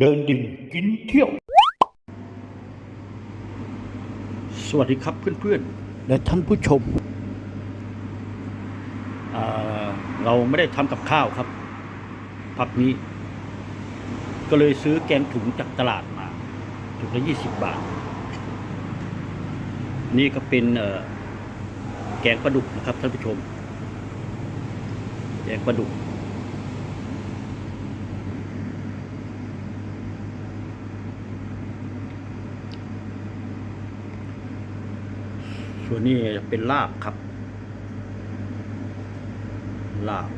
เดินดิ่งกินเที่ยว สวัสดีครับเพื่อนๆ และท่านผู้ชม เราไม่ได้ทำกับข้าวครับพักนี้ ก็เลยซื้อแกงถุงจากตลาดมาถุงละยี่สิบบาท นี่ก็เป็นแกงปลาดุกนะครับท่านผู้ชม แกงปลาดุก ส่วนนี้จะเป็นลาบครับ ลาบ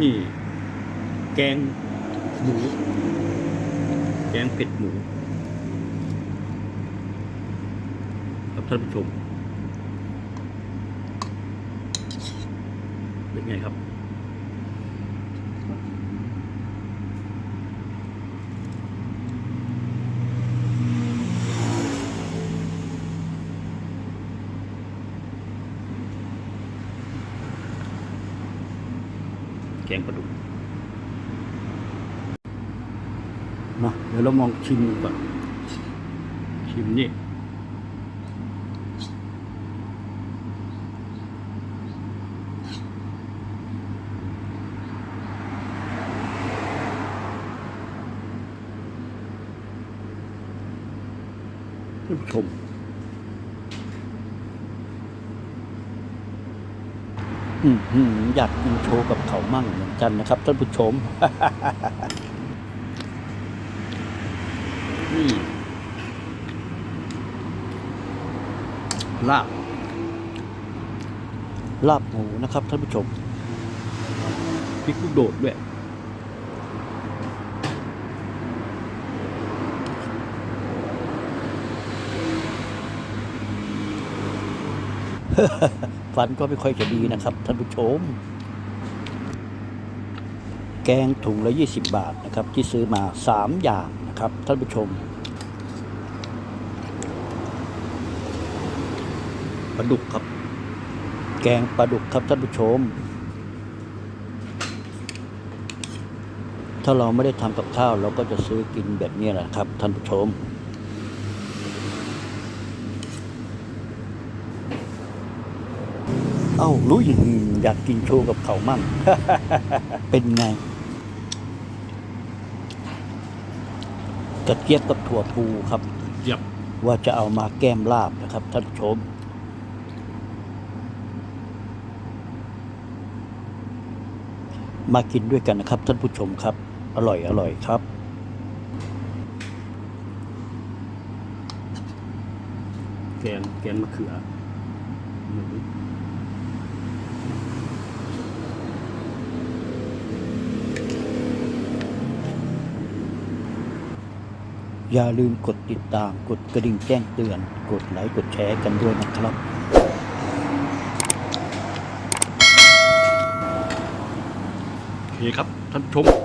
นี่ แกงหมู แกงเผ็ดหมู ครับท่านผู้ชม เป็นไงครับ งปลาดุกมาเดี๋ยวเรามองชิมก่อนชิมนี่ท่านผู้ชม อืมหืมอยากกินโชว์กับเขามั่งเหมือนกันนะครับท่านผู้ชมนี่ลาบ ลาบหมูนะครับท่านผู้ชมพริกลูกโดดด้วย ฟันก็ไม่ค่อยจะดีนะครับท่านผู้ชม แกงถุงละ 20 บาทนะครับ ที่ซื้อมา 3 อย่างนะครับท่านผู้ชมปลาดุกครับ แกงปลาดุกครับท่านผู้ชม ถ้าเราไม่ได้ทำกับข้าวเราก็จะซื้อกินแบบนี้แหละครับท่านผู้ชม เอ้ารู้อย่างนี้อยากกินโชว์กับเขามั่ง เป็นไงกระเจี๊ยบกับถั่วพูครับเยี่ยมว่าจะเอามาแก้มลาบนะครับ ท่านผู้ชม มากินด้วยกันนะครับ ท่านผู้ชมครับ อร่อยอร่อยครับ แกงแกงมะเขือ อย่าลืมกดติดตาม กดกระดิ่งแจ้งเตือน กดไลค์ กดแชร์กันด้วยนะครับ โอเคครับท่านผู้ชม